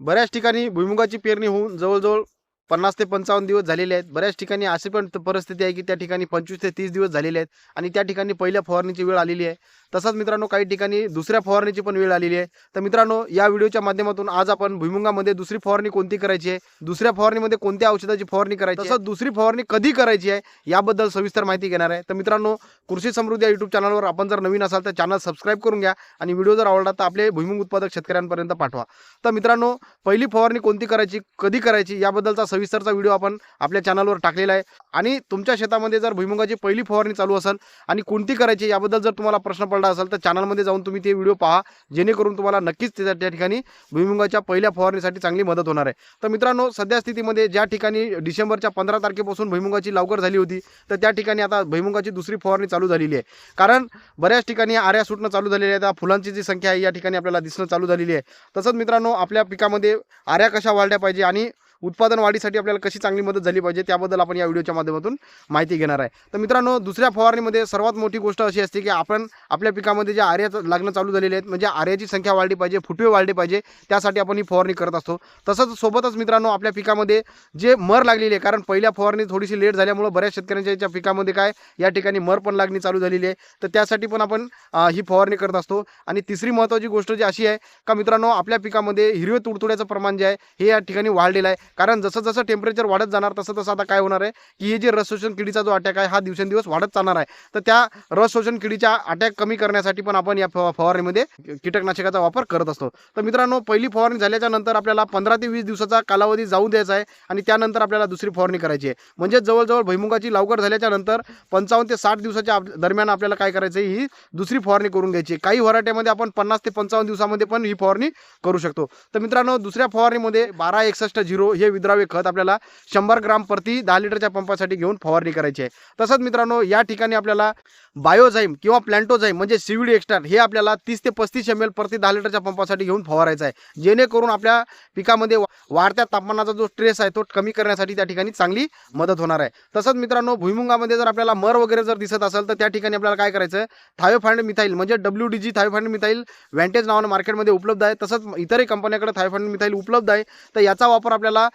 बऱ्याच ठिकाणी भुईमुगाची पेरणी होऊन जवळजवळ पन्नास ते पंचावन्न दिवस झालेले आहेत. बऱ्याच ठिकाणी अशी पण परिस्थिती आहे की त्या ठिकाणी पंचवीस ते तीस दिवस झालेले आहेत आणि त्या ठिकाणी पहिल्या फवारणीची वेळ आलेली आहे. तसंच मित्रांनो काही ठिकाणी दुसऱ्या फवारणीची पण वेळ आलेली आहे. तर मित्रांनो या व्हिडिओच्या माध्यमातून आज आपण भुईमुगामध्ये दुसरी फवारणी कोणती करायची आहे? दुसऱ्या फवारणीमध्ये कोणत्या औषधाची फवारणी करायची आहे, तसंच दुसरी फवारणी कधी करायची आहे? याबद्दल सविस्तर माहिती घेणार आहे. तर मित्रांनो कृषी समृद्धी या युट्यूब चॅनलवर आपण जर नवीन असाल तर चॅनल सबस्क्राईब करून घ्या आणि व्हिडिओ जर आवडला तर आपले भुईमुंग उत्पादक शेतकऱ्यांपर्यंत पाठवा. तर मित्रांनो पहिली फवारणी कोणती करायची कधी करायची याबद्दलचा सविस्तरचा व्हिडिओ आपण आपल्या चॅनलवर टाकलेला आहे. आणि तुमच्या शेतामध्ये जर भुईमुगाची पहिली फवारणी चालू असेल आणि कोणती करायची याबद्दल जर तुम्हाला प्रश्न पडला असेल तर चॅनलमध्ये जाऊन तुम्ही ते व्हिडिओ पहा जेणेकरून तुम्हाला नक्कीच त्या त्या ठिकाणी भुईमुगाच्या पहिल्या फवारणीसाठी चांगली मदत होणार आहे. तर मित्रांनो सध्या स्थितीमध्ये ज्या ठिकाणी डिसेंबरच्या पंधरा तारखेपासून भुईमुगाची लवकर झाली होती तर त्या ठिकाणी आता भुईमुगाची दुसरी फवारणी चालू झालेली आहे. कारण बऱ्याच ठिकाणी आऱ्या सुटणं चालू झालेली आहे त्या फुलांची जी संख्या आहे या ठिकाणी आपल्याला दिसणं चालू झालेली आहे. तसंच मित्रांनो आपल्या पिकामध्ये आऱ्या कशा वाढल्या पाहिजे आणि उत्पादन वाढीसाठी आपल्याला कशी चांगली मदत झाली पाहिजे त्याबद्दल आपण या व्हिडिओच्या माध्यमातून माहिती घेणार आहे. तर मित्रांनो दुसऱ्या फवारणीमध्ये सर्वात मोठी गोष्ट अशी असते की आपण आपल्या पिकामध्ये जे आर्या लागणं चालू झालेले आहेत म्हणजे आर्याची संख्या वाढली पाहिजे फुटवे वाढले पाहिजे त्यासाठी आपण ही फवारणी करत असतो. तसंच सोबतच मित्रांनो आपल्या पिकामध्ये जे मर लागलेली आहे कारण पहिल्या फवारणी थोडीशी लेट झाल्यामुळं बऱ्याच शेतकऱ्यांच्या याच्या पिकामध्ये काय या ठिकाणी मर पण लागणी चालू झालेली आहे. तर त्यासाठी पण आपण ही फवारणी करत असतो. आणि तिसरी महत्त्वाची गोष्ट जी अशी आहे का मित्रांनो आपल्या पिकामध्ये हिरवे तुडतुड्याचं प्रमाण जे आहे हे या ठिकाणी वाढलेलं आहे. कारण जसं जसं टेम्परेचर वाढत जाणार तसं तसं आता काय होणार आहे? की हे जे रस शोषण किडीचा जो अटॅक आहे हा दिवसेंदिवस वाढत जाणार आहे. तर त्या रस शोषण किडीच्या अटॅक कमी करण्यासाठी पण आपण या फवारणीमध्ये कीटकनाशकाचा वापर करत असतो. तर मित्रांनो पहिली फवारणी झाल्याच्यानंतर आपल्याला पंधरा ते वीस दिवसाचा कालावधी जाऊ द्यायचा आहे आणि त्यानंतर आपल्याला दुसरी फवारणी करायची आहे. म्हणजे जवळजवळ भुईमुगाची लवकर झाल्याच्यानंतर पंचावन्न ते साठ दिवसाच्या दरम्यान आपल्याला काय करायचं आहे ही दुसरी फवारणी करून घ्यायची आहे. काही व्हरायटीमध्ये आपण पन्नास ते पंचावन्न दिवसामध्ये पण ही फवारणी करू शकतो. तर मित्रांनो दुसऱ्या फवारणीमध्ये बारा एकसष्ट झिरो हे विद्राव्य खत आपल्याला शंभर ग्राम प्रति दहा लिटरच्या पंपासाठी घेऊन फवारणी करायची आहे. तसंच मित्रांनो या ठिकाणी आपल्याला बायोझाईम किंवा प्लॅन्टोझाईम म्हणजे सीव्हीडी एक्स्ट्रा हे आपल्याला तीस ते पस्तीस एम एल प्रति दहा लिटरच्या पंपासाठी घेऊन फवारायचं आहे. जेणेकरून आपल्या पिकामध्ये वा- वाढत्या तापमानाचा जो स्ट्रेस आहे तो कमी करण्यासाठी त्या ठिकाणी चांगली मदत होणार आहे. तसंच मित्रांनो भुईमुगामध्ये जर आपल्याला मर वगैरे जर दिसत असेल तर त्या ठिकाणी आपल्याला काय करायचं आहे? मिथाईल म्हणजे W D G thiophanate methyl Vantage नावानं मार्केटमध्ये उपलब्ध आहे. तसंच इतरही कंपन्याकडे थायोफाइंड मिथाईल उपलब्ध आहे. तर याचा वापर आपल्याला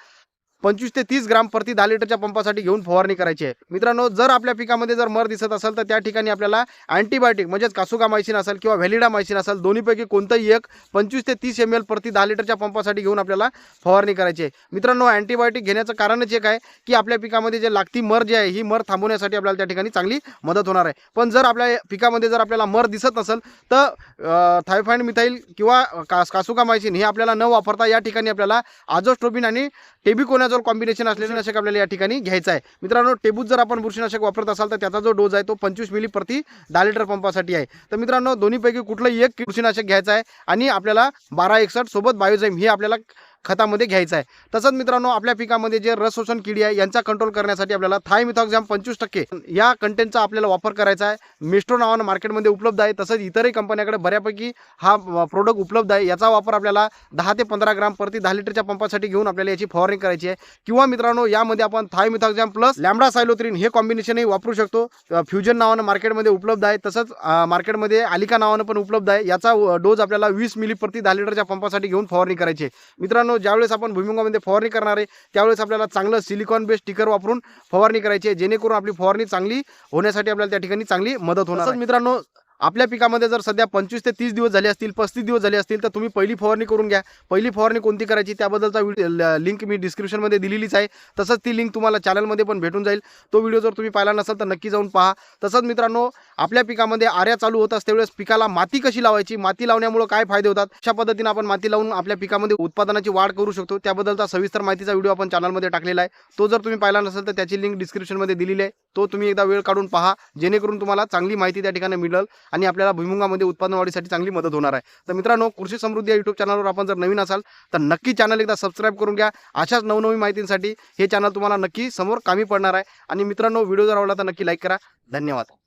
पंचवीस ते तीस ग्राम प्रति दहा लिटरच्या पंपासाठी घेऊन फवारणी करायची आहे. मित्रांनो जर आपल्या पिकामध्ये जर मर दिसत असेल तर त्या ठिकाणी आपल्याला अँटीबायोटिक म्हणजेच कासुगा मायसिन असेल किंवा व्हॅलिडा मायसिन असेल दोन्हीपैकी कोणतंही एक पंचवीस ते तीस एम एल प्रति दहा लिटरच्या पंपासाठी घेऊन आपल्याला फवारणी करायची आहे. मित्रांनो अँटीबायोटिक घेण्याचं कारणच एक आहे की आपल्या पिकामध्ये जे लागती मर जी आहे ही मर थांबवण्यासाठी आपल्याला त्या ठिकाणी चांगली मदत होणार आहे. पण जर आपल्या पिकामध्ये जर आपल्याला मर दिसत नसेल तर थायफाईड मिथाईल किंवा कास कासुका मायसिन हे आपल्याला न वापरता या ठिकाणी आपल्याला आजोस्ट्रोबिन आणि टेबिकोनाजोल कॉम्बिनेशन असलेले नाशक आपल्याला या ठिकाणी घ्यायचं आहे. मित्रांनो टेबूत जर आपण बुरशीनाशक वापरत असाल तर त्याचा जो डोज आहे तो पंचवीस मिली प्रति दहा लिटर पंपासाठी आहे. तर मित्रांनो दोन्हीपैकी कुठलंही एक बुरशीनाशक घ्यायचं आहे आणि आपल्याला बारा एकसठ सोबत बायोझाईम हे आपल्याला खतामध्ये घ्यायचं आहे. तसंच मित्रांनो आपल्या पिकामध्ये जे रस शोषण किडी आहे यांचा कंट्रोल करण्यासाठी आपल्याला थायमिथॉक्झॅम पंचवीस टक्के या कंटेंटचा आपल्याला वापर करायचा आहे. मिस्ट्रो नावानं मार्केटमध्ये उपलब्ध आहे. तसंच इतरही कंपन्याकडे बऱ्यापैकी हा प्रोडक्ट उपलब्ध आहे. याचा वापर आपल्याला दहा ते पंधरा ग्राम प्रति दहा लिटरच्या पंपासाठी घेऊन आपल्याला याची फवारणी करायची आहे. किंवा मित्रांनो यामध्ये आपण थायमिथॉक्झॅम प्लस लॅमडा सायलोत्रीन हे कॉम्बिनेशनही वापरू शकतो. फ्युजन नावानं मार्केटमध्ये उपलब्ध आहे. तसंच मार्केटमध्ये आलिका नावानं पण उपलब्ध आहे. याचा डोज आपल्याला वीस मिली प्रति दहा लिटरच्या पंपासाठी घेऊन फवारणी करायची आहे. मित्रांनो ज्यावेळेस आपण भुईमुगामध्ये फवारणी करणार आहे त्यावेळेस आपल्याला चांगलं सिलिकॉन बेस्ड टिकर वापरून फवारणी करायची आहे जेणेकरून आपली फवारणी चांगली होण्यासाठी आपल्याला त्या ठिकाणी चांगली मदत होणार. मित्रांनो आपल्या पिकामध्ये जर सध्या पंचवीस ते तीस दिवस झाले असतील पस्तीस दिवस झाले असतील तर तुम्ही पहिली फवारणी करून घ्या. पहिली फवारणी कोणती करायची त्याबद्दलचा व्हिडिओ लिंक मी डिस्क्रिप्शनमध्ये दिलेलीच आहे. तसंच ती लिंक तुम्हाला चॅनलमध्ये पण भेटून जाईल. तो व्हिडिओ जर तुम्ही पाहिला नसाल तर नक्की जाऊन पहा. तसंच मित्रांनो आपल्या पिकामध्ये आऱ्या चालू होत असते वेळेस पिकाला माती कशी लावायची माती लावण्यामुळे काय फायदे होतात अशा पद्धतीने आपण माती लावून आपल्या पिकामध्ये उत्पादनाची वाढ करू शकतो. त्याबद्दलचा सविस्तर माहितीचा व्हिडिओ आपण चॅनलमध्ये टाकलेला आहे. तो जर तुम्ही पाहिला नसेल तर त्याची लिंक डिस्क्रिप्शनमध्ये दिलेली आहे. तो तुम्ही एकदा वेळ काढून पहा जेणेकरून तुम्हाला चांगली माहिती त्या ठिकाणी मिळेल आणि आपल्याला भुईमुगामध्ये उत्पादन वाढीसाठी चांगली मदत होणार आहे. तर मित्रांनो कृषी समृद्धी या यूट्यूब चॅनलवर आपण जर नवीन असाल तर नक्की चॅनल एकदा सबस्क्राईब करून घ्या. अशाच नवनवीन माहितींसाठी हे चॅनल तुम्हाला नक्की समोर कामी पडणार आहे. आणि मित्रांनो व्हिडिओ जर आवडला तर नक्की लाईक करा. धन्यवाद.